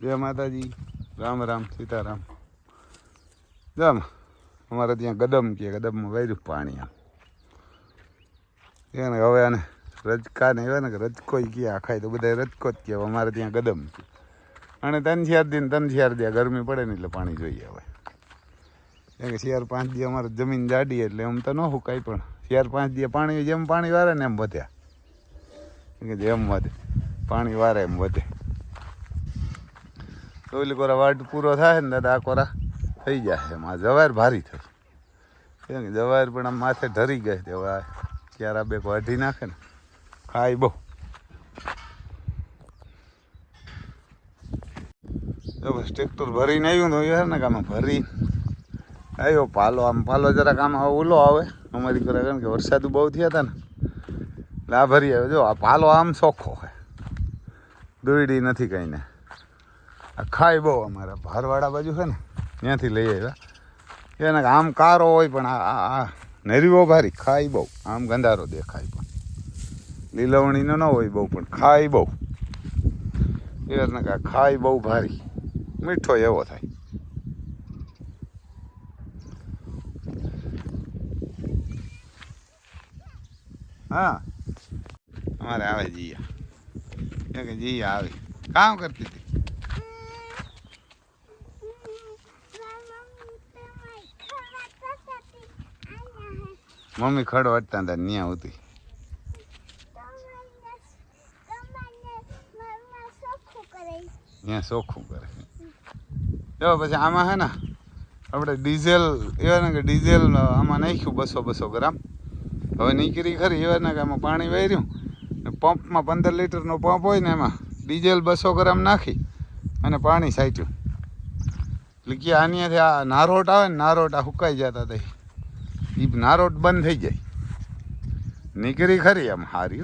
જય માતાજી. રામ રામ, સીતારામ. જામ, અમારે ત્યાં ગદમ કે, ગદમમાં વાર્યું પાણી આમ. એને હવે આને રજકા ને એવા ને રજકો કે આખાય તો બધા રજકો જ કહેવાય, અમારે ત્યાં ગદમ છે. અને ત્રણ ચાર દિન ત્રણ ચાર દે ગરમી પડે ને એટલે પાણી જોઈએ હવે. કેમ કે ચાર પાંચ દી અમારે જમીન જાડી એટલે એમ તો ન હુકાય, પણ ચાર પાંચ દી પાણી જેમ પાણી વારે ને એમ વધ્યા કે જેમ વધે, પાણી વારે એમ વધે. ઓલી કોરા વાટ પૂરો થાય ને દાદા આ કોરા થઈ જાય એમાં. જવાર ભારી થઈ કેમ કે જવાર પણ આમ માથે ઢરી ગઈ તે હવે આ ક્યારા બે વાઢી નાખે ને, ખાય બહુ. બસ ટ્રેક્ટર ભરીને આવ્યું તો યાર ને કામ ભરી આવ્યો પાલો, આમ પાલો જરાક આમ ઓલો આવે. અમારી કરે કારણ કે વરસાદ બહુ થયા હતા ને. એટલે આ ભરી આવ્યો. જો, આ પાલો આમ ચોખ્ખો હોય દોયડી નથી કંઈ ને. આ ખાય બહુ અમારા ભારવાડા બાજુ છે ને, ત્યાંથી લઈ આવ્યા. એને આમ કારો હોય પણ આ આ નરીવો ભારી ખાય બહુ. આમ ગંધારો દેખાય પણ. લીલવણીનો ન હોય બહુ, પણ ખાય બહુ. એને કા ખાય બહુ ભારી. મીઠો એવો થાય. હા. અમારે આવે જીયા. કે જીયા આવે. કામ કરતી હતી. મમ્મી ખડો અટતા હતા, ન્યા હોતી ત્યાં ચોખ્ખું કરે. જો પછી આમાં હે ને, આપણે ડીઝલ, એવા ને કે ડીઝલ આમાં નાખ્યું બસો બસો ગ્રામ. હવે નીકળી ખરી, એવા કે આમાં પાણી વહેર્યું ને પંપમાં પંદર લીટરનો પંપ હોય ને એમાં, ડીઝેલ બસો ગ્રામ નાખી અને પાણી સાચ્યું એટલે કે આની આ નારોટ આવે ને, નારોટ આ સુકાઈ જતા હતા. એ નારોટ બંધ થઈ જાય. નીકળી ખરી આમ હારી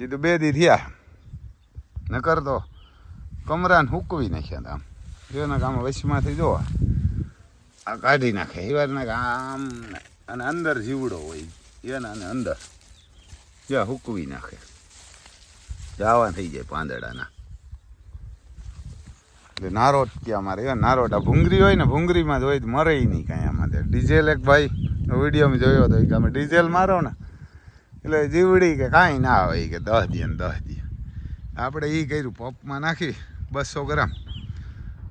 એ તો બે દી થયા. નકર તો કમરાને હુકવી નાખ્યા આમ. જોને આમ વચમાંથી જો આ કાઢી નાખે. એ વાર આમ અને અંદર જીવડો હોય એના અને અંદર. જ્યાં હુકવી નાખે. જાવા થઈ જાય પાંદડાના. એટલે નારોટ ત્યાં મારે એવા નારોટ. આ ભૂંગરી હોય ને, ભૂંગરીમાં જ હોય તો મરે નહીં કાંઈ તે ડીઝલ એક ભાઈ વિડીયોમાં જોયો હતો કે અમે ડીઝલ મારો ને. એટલે જીવડી કે કાંઈ ના આવે કે દસ દે દસ દે. આપણે એ કર્યું, પંપમાં નાખી બસો ગ્રામ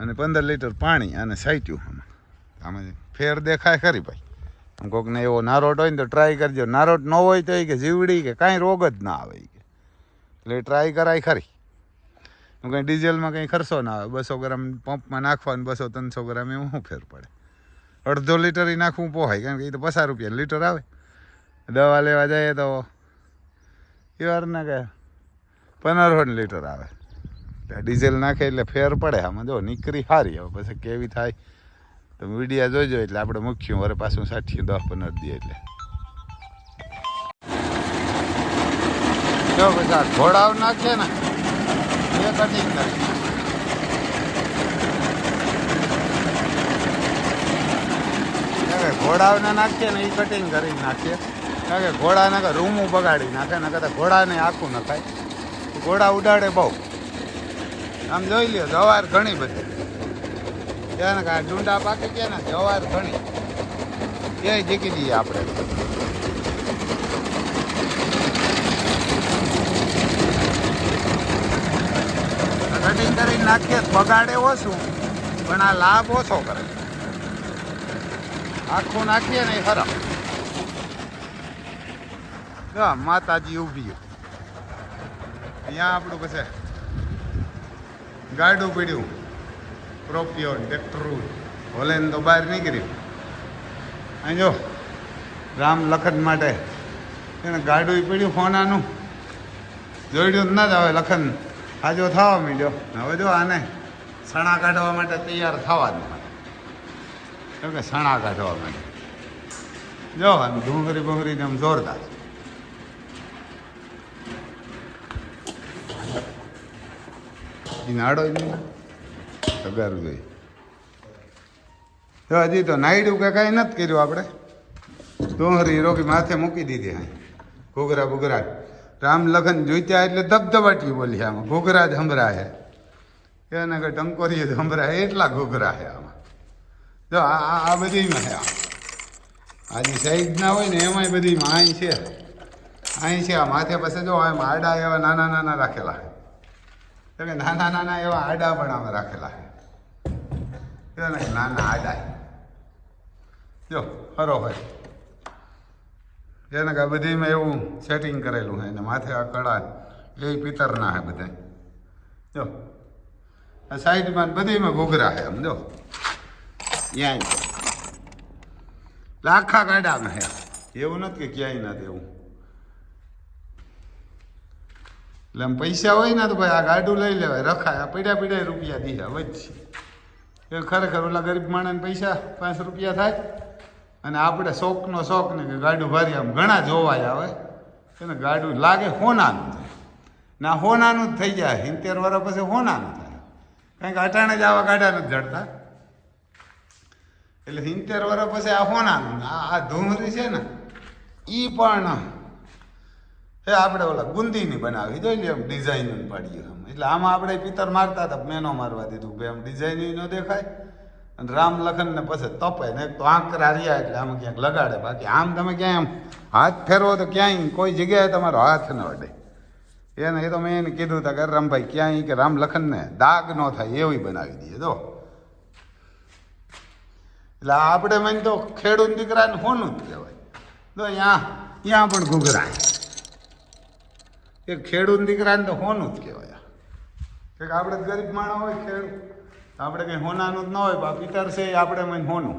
અને પંદર લીટર પાણી અને સાઈટ્યું આમાં. આમાં ફેર દેખાય ખરી ભાઈ. આમ કોકને એવો નારોટ હોય ને તો ટ્રાય કરજો. નારોટ ન હોય તો એ કે જીવડી કે કાંઈ રોગ જ ના આવે કે. એટલે ટ્રાય કરાય ખરી. કંઈ ડીઝલમાં કંઈ ખર્ચો ના આવે. બસો ગ્રામ પંપમાં નાખવાનું બસો ત્રણસો ગ્રામ એમાં શું ફેર પડે? અડધો લીટર એ નાખવું પોહાય કારણ કે એ તો પચાસ રૂપિયા લીટર આવે. દવા લેવા જઈએ તો એ વાર ના કે પંદરસો લીટર આવે. ડીઝલ નાખે એટલે ફેર પડે આમાં. જો નીકળી સારી હવે પછી કેવી થાય? તો વિડીયા જોઈજો એટલે આપણે મૂક્યું. વરે પાછું સાઠી દસ પંદર દઈએ એટલે. જો પછી આ ઘોડાઓ નાખે ને. એ કારણ કે ઘોડાઓને નાખીએ ને એ કટિંગ કરી નાખીએ. કારણ કે ઘોડાને રૂમું બગાડી નાખે ને કદાચ ઘોડાને આખું નખાય. ઘોડા ઉડાડે બહુ. આમ જોઈ લ્યો, જવાર ઘણી બધી. ત્યાં કાંઈ ડુંડા પાકી ગયા ને, જવાર ઘણી. ક્યાંય જીકી દઈએ આપણે. કટિંગ કરીને નાખીએ બગાડે ઓછું પણ આ લાભ ઓછો કરે. આખું નાખીએ ને એ ખરાબ માતાજી ઊભી અહીંયા આપણું પછી ગાડું પીડ્યું. પ્રોપિયો ટ્રેક્ટરું હોલેન તો બહાર નીકળ્યું. અહીં જો, રામ લખન માટે. એને ગાડું પીડ્યું ફોનાનું જોડ્યું જ ના જ આવે લખન હાજો થવા માંડ્યો. હવે જો આને સણા કાઢવા માટે તૈયાર થવા જ કે સણા કાઢવા માટે. જો આમ ડુંગળી બુંગળીને આમ જોરદાર. નાડો જ તગારું જોઈ તો હજી તો નાયડું કે કાંઈ નથી કર્યું આપણે. ડુંગળી રોકી માથે મૂકી દીધી હા ઘૂઘરા બુઘરા રામ લખન જોઈતા એટલે ધબધબાટી બોલી આમાં. ઘૂઘરા જ હે એને જ હમરા હે એટલા ઘૂઘરા છે આમાં. જો આ આ- બધીમાં છે આ જે સાઈઝ ના હોય ને એમાંય બધીમાં અહીં છે. અહીં છે આ માથે પાસે જો એમ આડા એવા નાના નાના રાખેલા છે. કે નાના નાના એવા આડા પણ આમાં રાખેલા છે. નાના આડા જો, હરો ભાઈ એને કે બધી મેં એવું સેટિંગ કરેલું છે એને માથે આ કડા એ પિત્તરના છે બધા. જો. આ સાઈડમાં બધીમાં ઘૂઘરા છે આમ, જો. ત્યાં લાખા ગાડામાં હે એવું નથી કે ક્યાંય નથી એવું. એટલે આમ પૈસા હોય ને તો ભાઈ આ ગાડું લઈ લેવાય, રખાય. આ પીડા પીડા રૂપિયા દીધા, વધશે. એ ખરેખર ઓલા ગરીબ માણસને પૈસા પાંચ રૂપિયા થાય. અને આપણે શોખનો શોખ ને કે ગાડું ભારી આમ ઘણા જોવાય આવે. એને ગાડું લાગે હોનાનું થાય. ના હોનાનું જ થઈ જાય. સિત્તેર વર્ષ પછી હોનાનું થાય. કારણ કે અટાણે જ આવા ગાડા નથી જડતા. એટલે સિત્તેર વર્ષ પછી આ હોનાનું આ ધૂમરી છે ને એ પણ એ આપણે ઓલા ગુંદીની બનાવી. જોઈ લે એમ ડિઝાઇન પાડીએ આમ એટલે આમાં આપણે પિત્તર મારતા હતા, મેનો મારવા દીધું. ભાઈ આમ ડિઝાઇન ન દેખાય. અને રામ લખન ને પછી તપે ને તો આંકરા રહ્યા એટલે આમ ક્યાંક લગાડે. બાકી આમ તમે ક્યાંય આમ હાથ ફેરવો તો ક્યાંય કોઈ જગ્યાએ તમારો હાથ ન અડે. એને એ તો મેં એને કીધું હતા કે રામભાઈ, ક્યાંય કે રામ લખનને દાગ ન થાય એવી બનાવી દઈએ. તો એટલે આપણે મને તો ખેડૂત દીકરાને હોનું જ કહેવાય. તો અહીંયા ત્યાં પણ ઘૂઘરા એ ખેડૂત દીકરાને તો હોનું જ કહેવાય. કે આપણે ગરીબ માણસ હોય ખેડૂત. આપણે કંઈ હોનાનું જ ન હોય બા પિતર છે એ આપણે મને હોનું.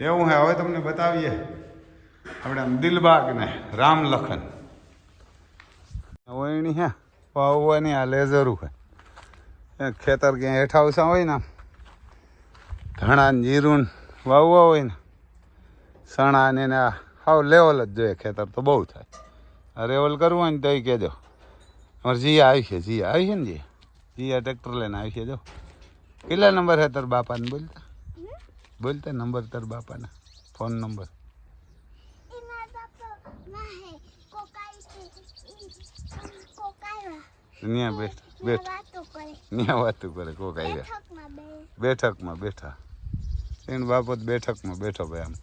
એવું હે, હવે તમને બતાવીએ. આપણે આમ દિલબાગ ને રામ લખન વહીણી હે, વાવવાની આ લેઝરું હે. ખેતર ક્યાંય હેઠા ઉસા હોય ને આમ. ને જીરું વાવવા હોય ને, સણા ને આ હાવ લેવલ જ જોઈએ, ખેતર તો બહુ થાય. આ રેવલ કરવું હોય ને તો કહેજો. અમારે જીયા આવી છે, જીયા આવી છે ને જીયા? જીયા ટ્રેક્ટર લઈને આવી છે જો. કેટલા નંબર હે તાર બાપાને? બોલતા. બોલતા નંબર તાર બાપાના. Phone number. બાપા ત્યાં બેઠ બેઠ. ન્યા વાતું કરે કોક આવ્યા. બેઠકમાં બેઠા. એને બાપત બેઠકમાં બેઠો ભાઈ આમ.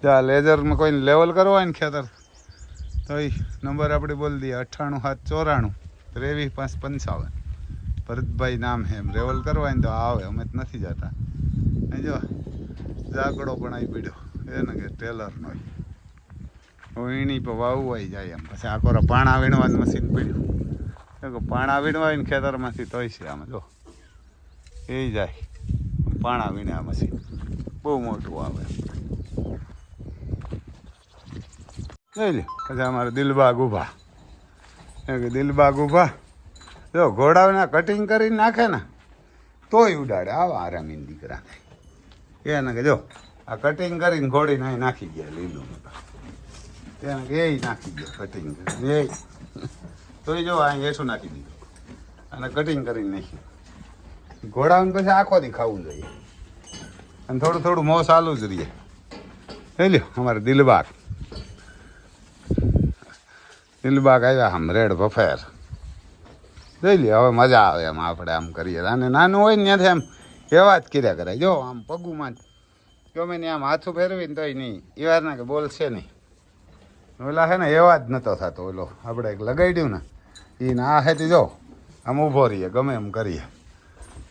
ત્યાં લેઝરમાં કોઈને લેવલ કરવો હોય ને ખેતર તો નંબર આપણે બોલી દઈએ અઠ્ઠાણું સાત ચોરાણું ત્રેવીસ પાંચ પંચાવન. ભરતભાઈ નામ છે એમ. રેવલ કરવા તો આવે, અમે તો નથી જતા. જો, ઝાકડો પણ આવી પડ્યો એને કે ટેલરનો. વીણી પર વાવવાઈ જાય એમ. પછી આખો પાણા વીણવાનું મશીન પડ્યું. પાણા વીણવા હોય ને ખેતરમાંથી તોય છે આમાં, જો. એ જાય. પાણા વીણે આ મશીન. બહુ મોટું આવે. લઈ પછી અમારે દિલબાગ ઊભા. દિલબાગ ઊભા? જો ઘોડાના કટિંગ કરીને નાખે ને, તોય ઉડાડે. આવા આરામીન દીકરા. એને કે જો, આ કટિંગ કરીને ઘોડીને અહીં નાખી ગયા લીલું એને કે એ નાખી ગયા કટિંગ કરીને, એ. તોય જો અહીં હેઠું નાખી દીધું. અને કટિંગ કરીને નાખ્યું. ઘોડાને પછી આખો દી ખાવું જોઈએ અને થોડું થોડું મોં ચાલુ જ રહીએ એ લ્યો, અમારે દિલબાગ. દિલબાગ આવ્યા આમ રેડ બફેર જોઈ લે, હવે મજા આવે એમ આપણે આમ કરીએ. અને નાનું હોય ને ત્યાંથી આમ એવા જ કર્યા કરાય જો, આમ પગુમાં જ. ગમે ને આમ હાથું ફેરવીને તોય નહીં. એ વાર ના કે બોલશે નહીં. ઓલા છે ને, એવા જ નતો થતો ઓલો. આપણે એક લગાડ્યું ને એ ના હેતી જો, આમ ઊભો રહીએ, ગમે એમ કરીએ.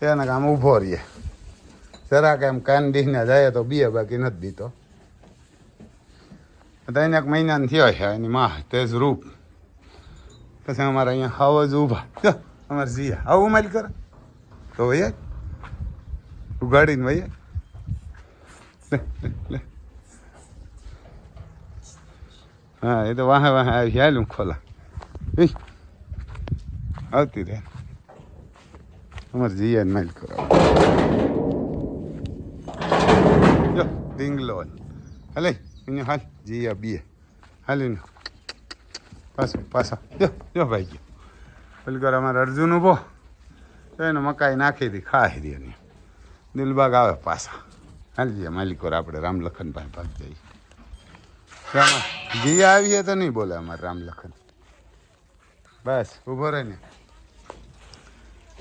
એને આમ ઊભો રહીએ. જરાક એમ કાન દીને જાય તો બીએ બાકી નથી દીતો. ત્રણ એક મહિનાનો થયો છે, એની માં, તેજ રૂપ. પછી અમારે અહીંયા હાવ જ ઊભા. જો અમારે જીયા. આવું માલ કરે. તો વૈયા. ઉગાડીને વૈયા. હા, એ તો વાહે વાહે આવી હાલું ખોલા. આવતી રહે. અમારે જીયાને માલ કરો જો ડીંગલો હાલે, અહીંયા હાલ. જીયા બીએ. હાલીને પાછો પાછો. જો જો ભાઈ ગયો. પેલી કર અમારે અર્જુન ઊભો. તો એને મકાઈ નાખી હતી ખાઈ દે એને. દિલબાગ આવે પાછા. હાલ જઈએ માલિકોર આપણે રામલખન પાસે ભાગ જઈએ. રામ જીયા આવીએ તો નહીં બોલે અમારે રામલખન બસ, ઊભો રહે ને.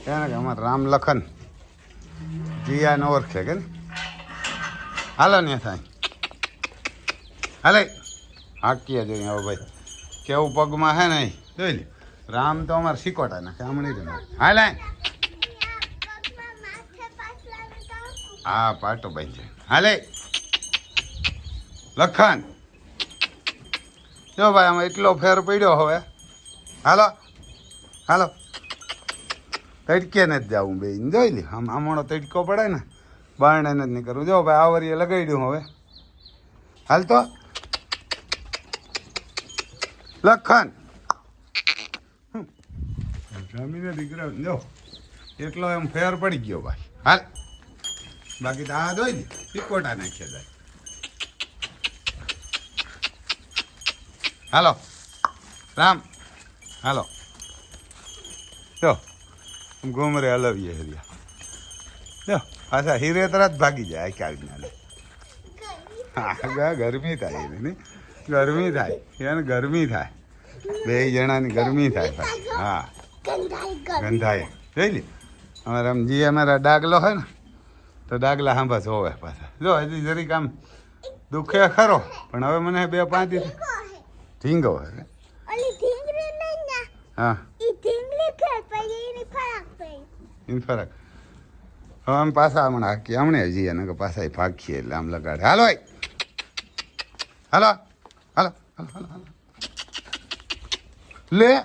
કે અમારે રામ લખન. જીયાને ઓળખે કે ને હાલો ને થાય હાલે. હાકીએ જોઈએ હવે ભાઈ. કેવું પગમાં હે નહીં? જોઈ લે રામ તો અમારે શીખોટા નાખે હમણાં જ હાલે હા પાટો છે. હાલે લખન. જો ભાઈ, આમાં એટલો ફેર પડ્યો હવે. હાલો. હાલો. તડકે નથી જવું બે જોઈ લે આમ આમણો તડકો પડે ને, બારણે નથી નહીં કરવું જો ભાઈ, આવરીએ લગાડ્યું હવે. હાલ તો. લખન. હમ. જમીને દીકરા જો એટલો એમ ફેર પડી ગયો ભાઈ. હાલ. બાકી તો આ જોઈ ને પિકોટા નાખ્યા જાય. હાલો. રામ. હાલો. જો ઘુમરે હલવીએ હરિયા. જો પાછા હીરે તરત ભાગી જાય આ કાઢના લે હા ગરમી થાય એને નહીં? ગરમી થાય. એને ગરમી થાય. બે જણાની ગરમી થાય હા. ગંધાય. જોઈ લે. અમારે આમ જે અમારા ડાગલો હોય ને તો ડાગલા હા બસ હોવે પાછા. જો હજી જરીક આમ દુખે ખરો પણ હવે મને બે પાંચ દિવસ ઢીંગો હે ઓલી ઢીંગલી નહીં ના હા. ફરક હવે આમ પાછા હમણાં હાકી હમણે હજી એને પાછા ભાગીએ એટલે આમ લગાડે. હાલો હાલો. લે.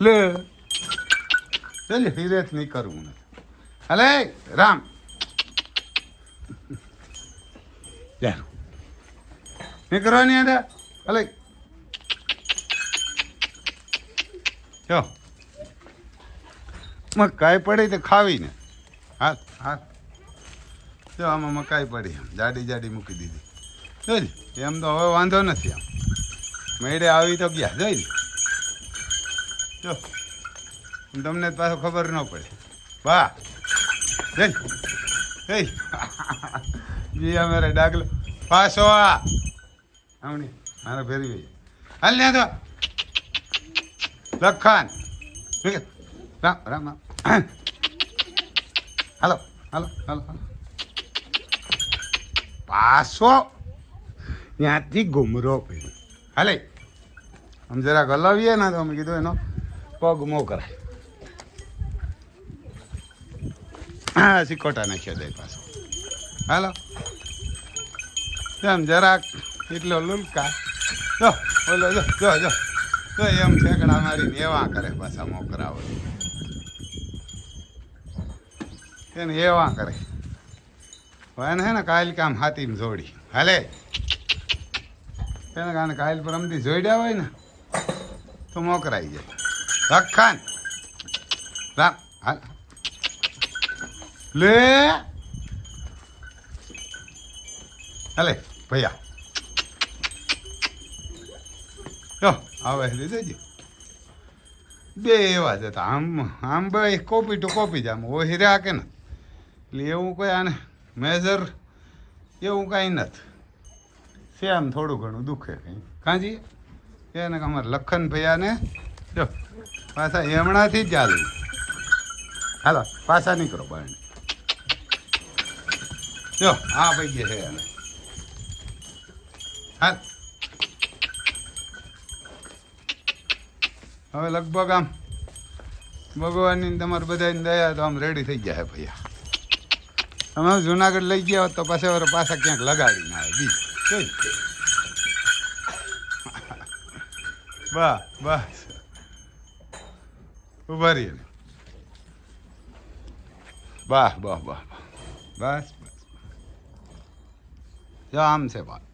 લે. લે હિરેત નહીં કરવું ને હલે, રામ. નહીં કરવાની અંદર હલે. જો. મકાઈ પડી તો ખાવીને. હાથ હાથ. જો, આમાં મકાઈ પડી. જાડી જાડી મૂકી દીધી. જોઈ એમ તો હવે વાંધો નથી આમ. મેળે આવી તો ગયા, જોઈ જો તમને પાછો ખબર ન પડે. વાહ જઈ એ જી અમારે ડાગલો. પાછો આ. હમણી મારે ફેરવી ગઈ હાલ ને તો. લખાન. રામ રામ. હાલો હાલો હાલો હાલો. પાછો. ત્યાંથી ગુમરો પડ્યો હાલે. આમ જરાક ગલાવીએ ને તો અમે કીધું એનો પગ મોકરાય. હા સિકોટા નાખ્યા જાય પાછો. હાલો. એમ જરાક એટલો લુલકા. જો, બોલો, જો જો જો. તો એમ ઠેકડા મારીને એવા કરે પાછા મોકરાવે એને એવા કરે. એને હે ને કાલ કામ હાથીમ જોડી. હાલે. એને કારણે કાયલ પર અમથી જોડ્યા હોય ને, તો મોકરાઈ જાય. લખાન રાખ. હાલ. લે. હાલે, ભૈયા. જો, આવે લીધે બે એવા જ આમ આમ ભાઈ, કોપી ટુ કોપી જ આમ ઓહી રહ્યા કે ને? એટલે એવું કોઈ આને મેજર એવું કાંઈ નથી. છે આમ થોડું ઘણું દુખે કંઈ. કાંજી? એને અમારે લખન ભૈયાને જો પાછા એમણાથી જ ચાલુ. હાલો પાછા નીકળો બારણે. જો આ ભાઈ છે એને. હા હવે લગભગ આમ ભગવાનની તમારે બધાની દયા તો આમ રેડી થઈ ગયા ભૈયા. તમે જુનાગઢ લઈ ગયા હોત તો પાછા વાર પાછા ક્યાંક લગાડી ના આવે બીજ. જોઈ બસ બસ ઊભા રહીએ ને વાહ વાહ વાહ વાહ બસ બસ જો આમ છે વાત